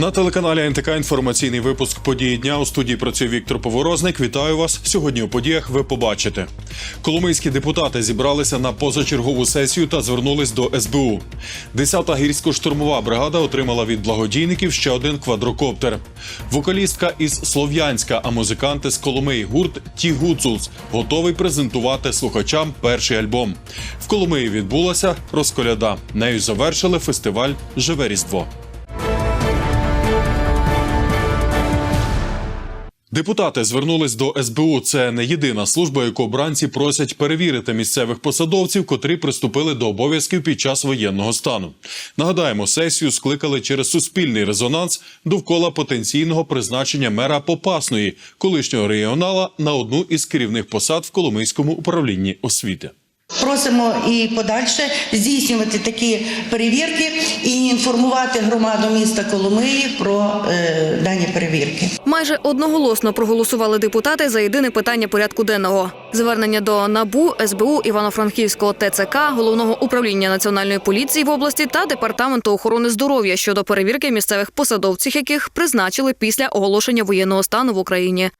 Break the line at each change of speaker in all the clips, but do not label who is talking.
На телеканалі НТК інформаційний випуск події дня у студії працює Віктор Поворозник. Вітаю вас. Сьогодні у подіях ви побачите. Коломийські депутати зібралися на позачергову сесію та звернулись до СБУ. 10-та гірсько-штурмова бригада отримала від благодійників ще один квадрокоптер. Вокалістка із Слов'янська, а музиканти з Коломиї гурт Ті Гуцулс готовий презентувати слухачам перший альбом. В Коломиї відбулася розколяда. Нею завершили фестиваль Живе Різдво. Депутати звернулись до СБУ. Це не єдина служба, яку бранці просять перевірити місцевих посадовців, котрі приступили до обов'язків під час воєнного стану. Нагадаємо, сесію скликали через суспільний резонанс довкола потенційного призначення мера Попасної, колишнього регіонала, на одну із керівних посад в Коломийському управлінні освіти.
Просимо і подальше здійснювати такі перевірки і інформувати громаду міста Коломиї про е, дані перевірки.
Майже одноголосно проголосували депутати за єдине питання порядку денного звернення до НАБУ, СБУ, Івано-Франківського ТЦК, головного управління національної поліції в області та департаменту охорони здоров'я щодо перевірки місцевих посадовців, яких призначили після оголошення воєнного стану в Україні.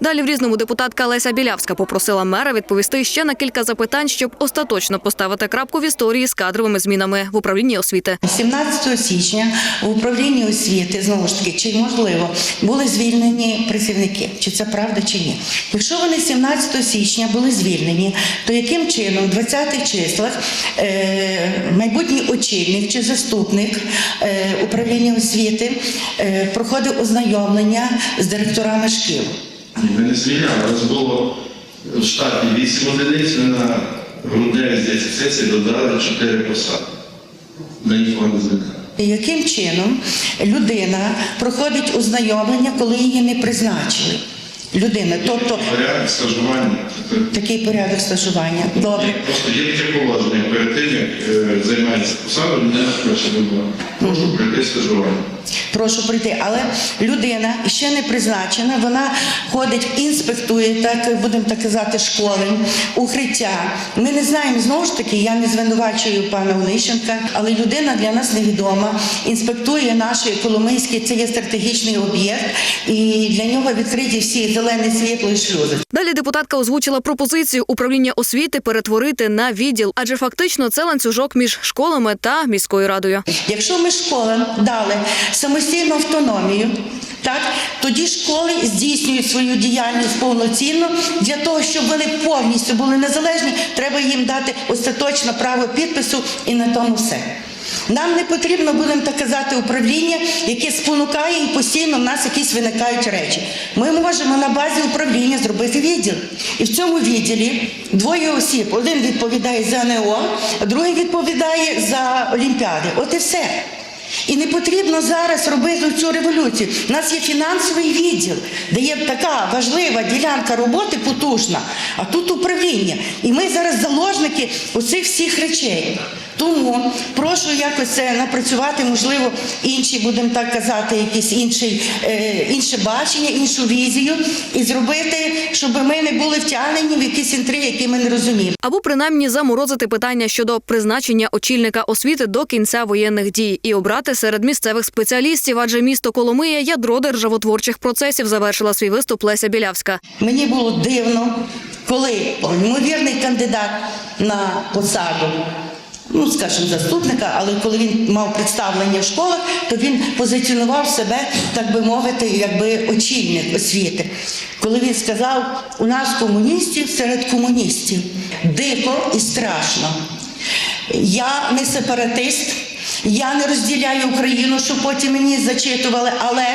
Далі в різному депутатка Леся Білявська попросила мера відповісти ще на кілька запитань, щоб остаточно поставити крапку в історії з кадровими змінами в управлінні освіти.
17 січня в управлінні освіти знову ж таки, чи можливо були звільнені працівники, чи це правда, чи ні. Якщо вони 17 січня були звільнені, то яким чином в 20-х числах е, майбутній очільник чи заступник е, управління освіти е, проходив ознайомлення з директорами шкіл?
Ми не звільняли. У нас було в штаті 8 одиниць, ми на грудневі здається, сесії додали 4 посади. Ми нікого не звільняли.
Яким чином людина проходить ознайомлення, коли її не призначили? Людина, тобто
Порядок стажування.
Такий порядок стажування. Добре.
Просто є таке положення. Перед тим, як е, займається посадою, хоче вибору. Прошу прийти стажування.
Прошу прийти, але людина ще не призначена. Вона ходить, інспектує, так будемо так казати, школи, укриття. Ми не знаємо знову ж таки. Я не звинувачую пана Онищенка, але людина для нас невідома. Інспектує наші Коломийські, це є стратегічний об'єкт, і для нього відкриті всі зелене світло і шлюзи.
Далі депутатка озвучила пропозицію управління освіти перетворити на відділ, адже фактично це ланцюжок між школами та міською радою.
Якщо ми школам дали самостійну автономію, так тоді школи здійснюють свою діяльність повноцінно. Для того, щоб вони повністю були незалежні, треба їм дати остаточне право підпису і на тому все. Нам не потрібно, будемо так казати, управління, яке спонукає і постійно в нас якісь виникають речі. Ми можемо на базі управління зробити відділ. І в цьому відділі двоє осіб. Один відповідає за НЕО, а другий відповідає за Олімпіади. От і все. І не потрібно зараз робити цю революцію. У нас є фінансовий відділ, де є така важлива ділянка роботи потужна, а тут управління. І ми зараз заложники оцих всіх речей. Тому прошу якось напрацювати, можливо, інші, будемо так казати, якісь інший, е, інше бачення, іншу візію, і зробити, щоб ми не були втягнені в якісь інтриги, які ми не розуміємо.
Або принаймні заморозити питання щодо призначення очільника освіти до кінця воєнних дій і обрати серед місцевих спеціалістів, адже місто Коломия ядро державотворчих процесів завершила свій виступ Леся Білявська.
Мені було дивно, коли ймовірний кандидат на посаду, ну скажімо, заступника, але коли він мав представлення в школах, то він позиціонував себе, так би мовити, якби очільник освіти. Коли він сказав, у нас комуністів серед комуністів дико і страшно. Я не сепаратист. Я не розділяю Україну, щоб потім мені зачитували, але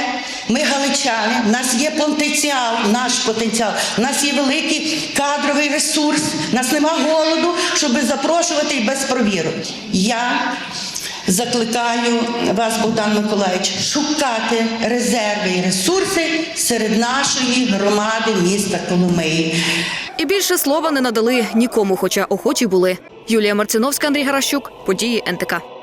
ми галичани, в нас є потенціал, наш потенціал, в нас є великий кадровий ресурс, в нас нема голоду, щоб запрошувати і без провірок. Я закликаю вас, Богдан Миколаївич, шукати резерви і ресурси серед нашої громади міста Коломиї.
І більше слова не надали нікому, хоча охочі були. Юлія Марциновська, Андрій Гаращук, події НТК.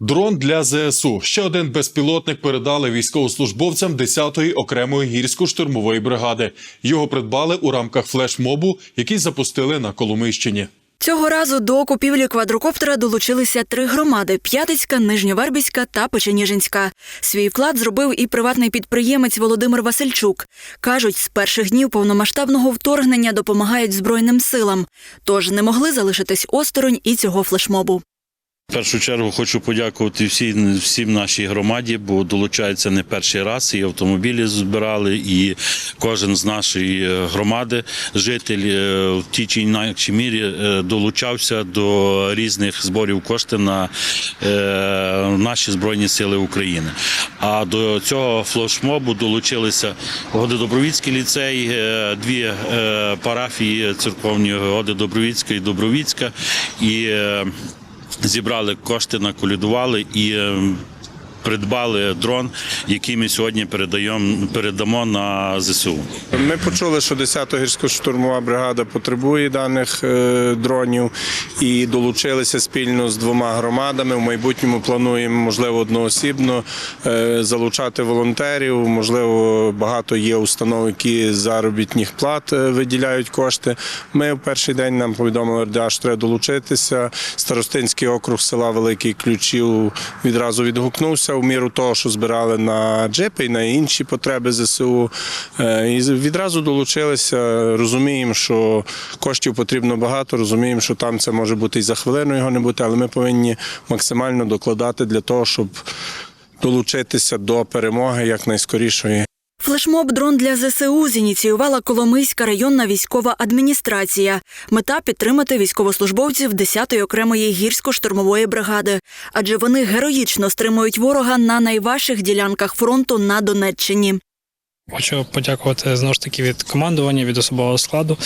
Дрон для ЗСУ. Ще один безпілотник передали військовослужбовцям 10-ї окремої гірсько-штурмової бригади. Його придбали у рамках флешмобу, який запустили на Коломийщині.
Цього разу до купівлі квадрокоптера долучилися три громади: П'ятицька, Нижньовербіська та Печеніжинська. Свій вклад зробив і приватний підприємець Володимир Васильчук. кажуть, з перших днів повномасштабного вторгнення допомагають збройним силам, тож не могли залишитись осторонь і цього флешмобу.
В першу чергу хочу подякувати всій, всім нашій громаді, бо долучаються не перший раз. І автомобілі збирали, і кожен з нашої громади, житель е, в тій чи інакшій мірі е, долучався до різних зборів коштів на е, наші Збройні Сили України. А до цього флешмобу долучилися Гододобровіцький ліцей, е, дві е, парафії церковні Гододобровіцька і Добровіцька. І е, зібрали кошти, наколядували і е, придбали дрон, який ми сьогодні передаємо, передамо на ЗСУ.
Ми почули, що 10-та гірсько-штурмова бригада потребує даних е, дронів і долучилися спільно з двома громадами. В майбутньому плануємо, можливо, одноосібно е, залучати волонтерів. Можливо, багато є установ, які заробітних плат е, виділяють кошти. Ми в перший день нам повідомили, РДА, що треба долучитися. Старостинський округ села Великий Ключів відразу відгукнувся в міру того, що збирали на джипи і на інші потреби ЗСУ. Е, І відразу долучилися. Розуміємо, що коштів потрібно багато. Розуміємо, що там це може бути і за хвилину його не бути, але ми повинні максимально докладати для того, щоб долучитися до перемоги якнайскорішої.
Флешмоб дрон для ЗСУ зініціювала Коломийська районна військова адміністрація. Мета підтримати військовослужбовців 10-ї окремої гірсько-штурмової бригади, адже вони героїчно стримують ворога на найважчих ділянках фронту на Донеччині.
Хочу подякувати знову ж таки від командування, від особового складу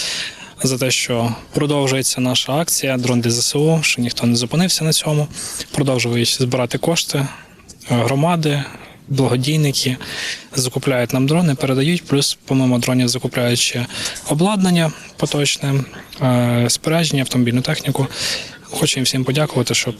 за те, що продовжується наша акція Дрон для ЗСУ, що ніхто не зупинився на цьому. Продовжують збирати кошти, е, громади, благодійники закупляють нам дрони, передають. Плюс, помимо дронів, закупляють ще обладнання поточне, е, спорядження, автомобільну техніку. Хочу їм всім подякувати, щоб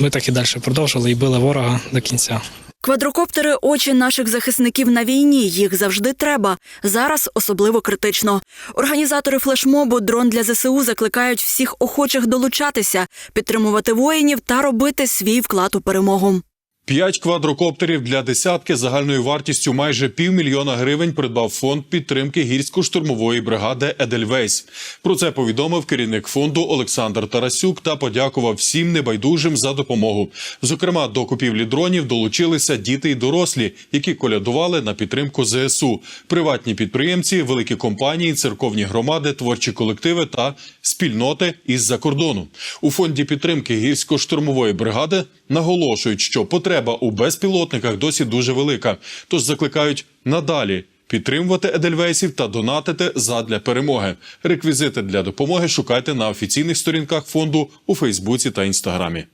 ми так і далі продовжили і били ворога до кінця.
Квадрокоптери очі наших захисників на війні. Їх завжди треба. Зараз особливо критично. Організатори флешмобу дрон для ЗСУ закликають всіх охочих долучатися, підтримувати воїнів та робити свій вклад у перемогу.
П'ять квадрокоптерів для десятки загальною вартістю майже півмільйона гривень придбав фонд підтримки гірсько-штурмової бригади Едельвейс. Про це повідомив керівник фонду Олександр Тарасюк та подякував всім небайдужим за допомогу. Зокрема, до купівлі дронів долучилися діти й дорослі, які колядували на підтримку ЗСУ, приватні підприємці, великі компанії, церковні громади, творчі колективи та спільноти із-за кордону. У фонді підтримки гірсько-штурмової бригади наголошують, що потреба у безпілотниках досі дуже велика, тож закликають надалі. Підтримувати Едельвейсів та донатити задля перемоги. Реквізити для допомоги шукайте на офіційних сторінках фонду у Фейсбуці та Інстаграмі.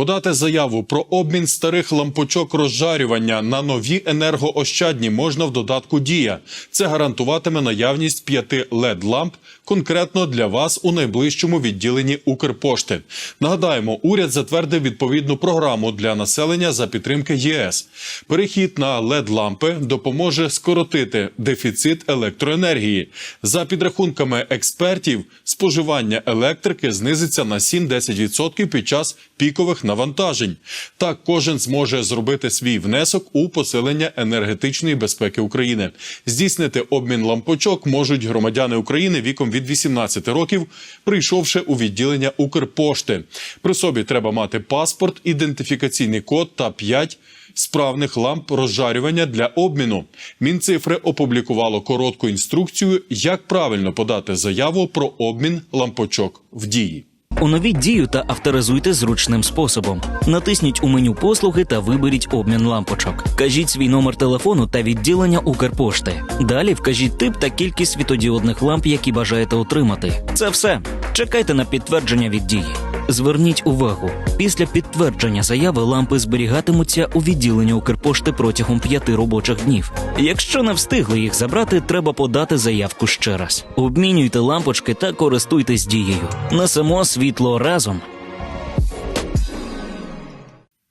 Подати заяву про обмін старих лампочок розжарювання на нові енергоощадні можна в додатку Дія. Це гарантуватиме наявність п'яти led ламп конкретно для вас у найближчому відділенні Укрпошти. Нагадаємо, уряд затвердив відповідну програму для населення за підтримки ЄС. Перехід на led лампи допоможе скоротити дефіцит електроенергії. За підрахунками експертів, споживання електрики знизиться на 7-10% під час пікових навантажень. Так кожен зможе зробити свій внесок у посилення енергетичної безпеки України. Здійснити обмін лампочок можуть громадяни України віком від 18 років, прийшовши у відділення Укрпошти. При собі треба мати паспорт, ідентифікаційний код та 5 справних ламп розжарювання для обміну. Мінцифри опублікувало коротку інструкцію, як правильно подати заяву про обмін лампочок в дії.
Оновіть дію та авторизуйте зручним способом. Натисніть у меню послуги та виберіть обмін лампочок. Кажіть свій номер телефону та відділення Укрпошти. Далі вкажіть тип та кількість світодіодних ламп, які бажаєте отримати. Це все. Чекайте на підтвердження від дії. Зверніть увагу, після підтвердження заяви лампи зберігатимуться у відділенні Укрпошти протягом п'яти робочих днів. Якщо не встигли їх забрати, треба подати заявку ще раз. Обмінюйте лампочки та користуйтесь дією. Несемо світло разом.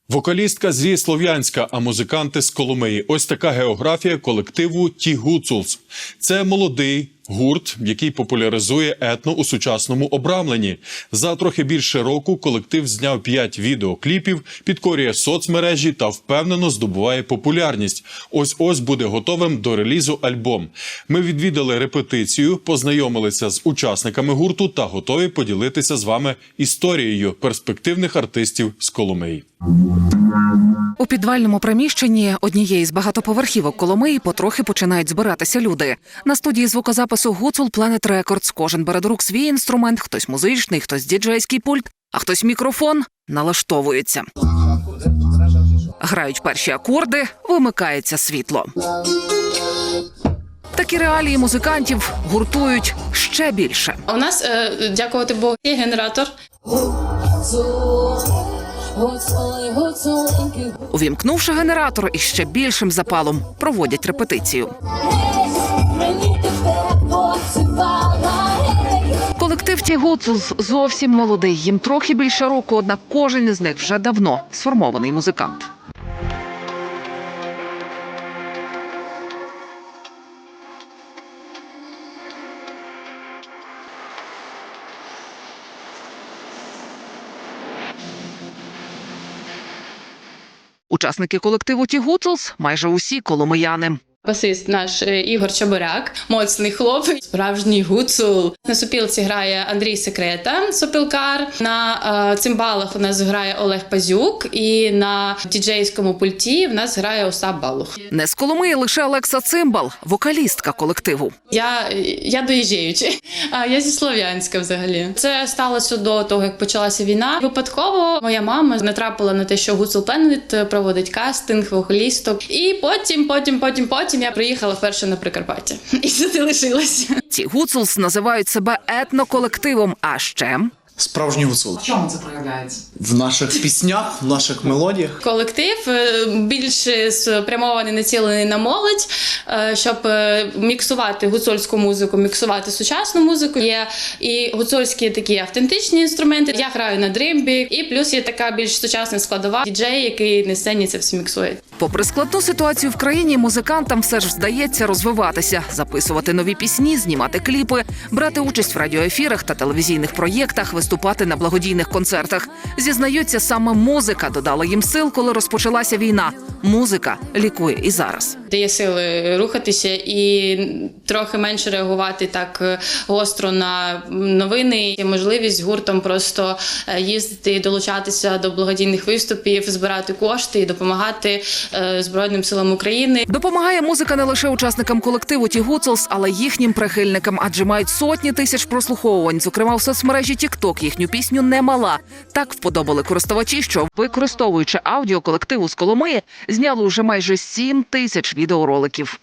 Вокалістка зі Слов'янська, а музиканти з Коломиї. Ось така географія колективу Ті Гуцулс. Це молодий гурт, який популяризує етно у сучасному обрамленні. За трохи більше року колектив зняв п'ять відеокліпів, підкорює соцмережі та впевнено здобуває популярність. Ось ось буде готовим до релізу альбом. Ми відвідали репетицію, познайомилися з учасниками гурту та готові поділитися з вами історією перспективних артистів з Коломиї.
У підвальному приміщенні однієї з багатоповерхівок Коломиї потрохи починають збиратися люди. На студії звукозапису Гуцул Planet Records кожен бере до рук свій інструмент, хтось музичний, хтось діджейський пульт, а хтось мікрофон налаштовується. Грають перші акорди, вимикається світло. Такі реалії музикантів гуртують ще більше.
У нас, е, дякувати Богу, є генератор.
Увімкнувши генератор із ще більшим запалом, проводять репетицію. Колектив Тігуцулз зовсім молодий. Їм трохи більше року, однак кожен із них вже давно сформований музикант. Учасники колективу Ті Гуцулс майже усі коломияни.
Басист наш е, Ігор Чабуряк, моцний хлопець, справжній гуцул. На сопілці грає Андрій Секрета, сопілкар. На е, цимбалах у нас грає Олег Пазюк, і на діджейському пульті в нас грає Остап Балух.
Не з Коломиї лише Олекса Цимбал, вокалістка колективу.
Я, я доїжджаючи. А я зі Слов'янська взагалі. Це сталося до того, як почалася війна. Випадково моя мама натрапила на те, що Гуцул Пленет проводить кастинг вокалісток. І потім, потім, потім, потім я приїхала вперше на Прикарпаття. І сюди лишилася.
Ці Гуцулс називають себе етноколективом. А ще
Справжній гуцул.
в чому це проявляється?
В наших піснях, в наших мелодіях.
Колектив е, більше спрямований націлений на молодь, е, щоб е, міксувати гуцульську музику, міксувати сучасну музику. Є і гуцульські такі автентичні інструменти. Я граю на дримбі, і плюс є така більш сучасна складова діджей, який на сцені це все міксує.
Попри складну ситуацію в країні, музикантам все ж вдається розвиватися, записувати нові пісні, знімати кліпи, брати участь в радіоефірах та телевізійних проєктах, виступати на благодійних концертах. Зізнаються, саме музика додала їм сил, коли розпочалася війна. Музика лікує і зараз.
Дає сили рухатися і трохи менше реагувати так е, гостро на новини. Є можливість гуртом просто е, їздити долучатися до благодійних виступів, збирати кошти і допомагати е, Збройним силам України.
Допомагає музика не лише учасникам колективу Ті Гуцулс, але й їхнім прихильникам, адже мають сотні тисяч прослуховувань. Зокрема, в соцмережі TikTok їхню пісню немала. Так вподобали користувачі, що використовуючи аудіо колективу з Коломиї, зняли уже майже 7 тисяч відеороликів.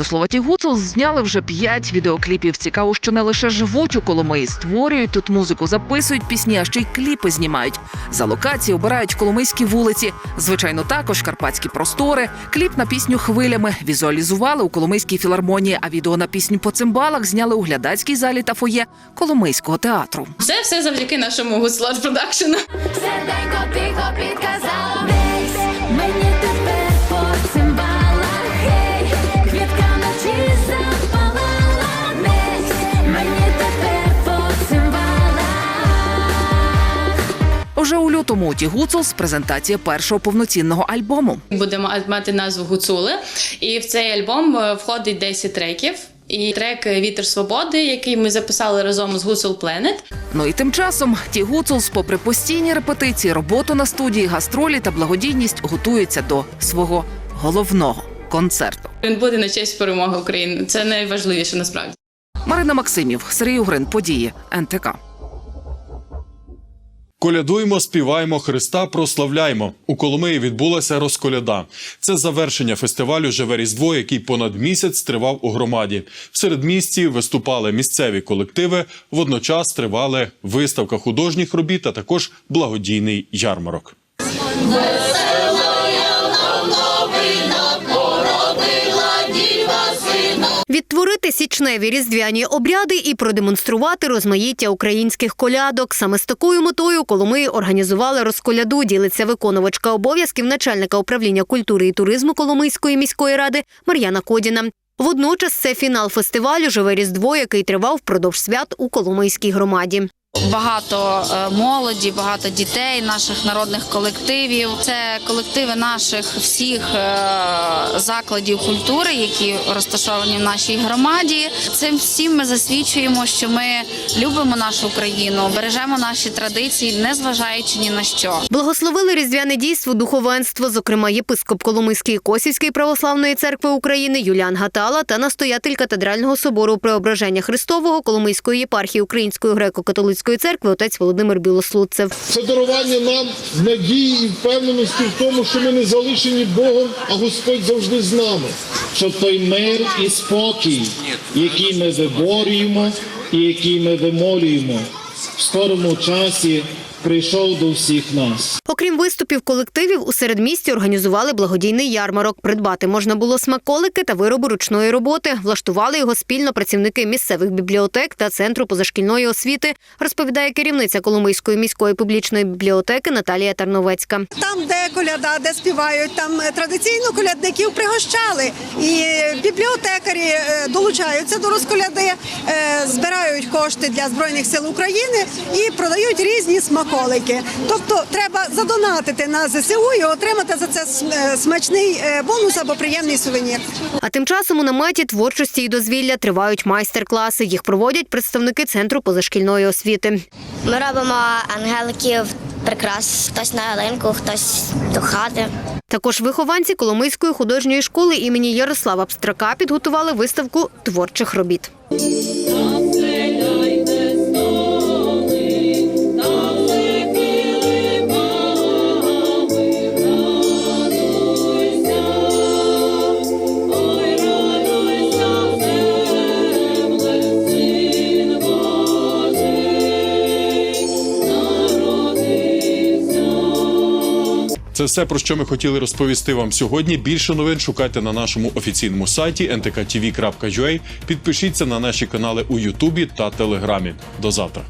До слова, ті Гуцул зняли вже п'ять відеокліпів. Цікаво, що не лише живуть у Коломиї, створюють тут музику, записують пісні, а ще й кліпи знімають. За локації обирають коломийські вулиці. Звичайно, також карпатські простори. Кліп на пісню хвилями візуалізували у Коломийській філармонії, а відео на пісню по цимбалах зняли у глядацькій залі та фоє Коломийського театру.
Це все завдяки нашому Гуцлар Продакшену.
Серденько тихо підказало
лютому у Ті Гуцулс презентація першого повноцінного альбому.
Буде ма- мати назву Гуцули, і в цей альбом е, входить 10 треків. І трек Вітер свободи, який ми записали разом з Гуцул Пленет.
Ну і тим часом ті Гуцулс, попри постійні репетиції, роботу на студії, гастролі та благодійність, готуються до свого головного концерту.
Він буде на честь перемоги України. Це найважливіше насправді.
Марина Максимів, Сергій Угрин, події НТК.
Колядуємо, співаємо Христа, прославляємо. У Коломиї відбулася розколяда. Це завершення фестивалю Живе Різдво, який понад місяць тривав у громаді. В середмісті виступали місцеві колективи. Водночас тривали виставка художніх робіт, а також благодійний ярмарок.
Відтворити січневі різдвяні обряди і продемонструвати розмаїття українських колядок. Саме з такою метою Коломиї організували розколяду. Ділиться виконувачка обов'язків начальника управління культури і туризму Коломийської міської ради Мар'яна Кодіна. Водночас це фінал фестивалю Живе Різдво, який тривав впродовж свят у Коломийській громаді.
Багато е, молоді, багато дітей, наших народних колективів. Це колективи наших всіх е, закладів культури, які розташовані в нашій громаді. Цим всім ми засвідчуємо, що ми любимо нашу країну, бережемо наші традиції, не зважаючи ні на що.
Благословили різдвяне дійство духовенство, зокрема єпископ Коломийської Косівської православної церкви України Юліан Гатала та настоятель катедрального собору Преображення Христового Коломийської єпархії Української греко-католицької церкви отець Володимир Білослудцев.
Це дарування нам надії і впевненості в тому, що ми не залишені Богом, а Господь завжди з нами.
Що той мир і спокій, який ми виборюємо і який ми вимолюємо, в скорому часі прийшов до всіх нас.
Окрім виступів колективів, у середмісті організували благодійний ярмарок. Придбати можна було смаколики та вироби ручної роботи. Влаштували його спільно працівники місцевих бібліотек та центру позашкільної освіти, розповідає керівниця Коломийської міської публічної бібліотеки Наталія Тарновецька.
Там, де коляда, де співають, там е, традиційно колядників пригощали. І бібліотекарі е, долучаються до розколяди, е, збирають кошти для Збройних сил України і продають різні смаколики. Тобто треба задонатити на ЗСУ і отримати за це е, смачний е, бонус або приємний сувенір.
А тим часом у наметі творчості і дозвілля тривають майстер-класи. Їх проводять представники центру позашкільної освіти.
Ми робимо ангеликів прикрас, хтось на ялинку, хтось до хати.
Також вихованці Коломийської художньої школи імені Ярослава Пстрака підготували виставку творчих робіт.
Це все про що ми хотіли розповісти вам сьогодні. Більше новин шукайте на нашому офіційному сайті ntkTV.ua. Підпишіться на наші канали у Ютубі та Телеграмі. До завтра.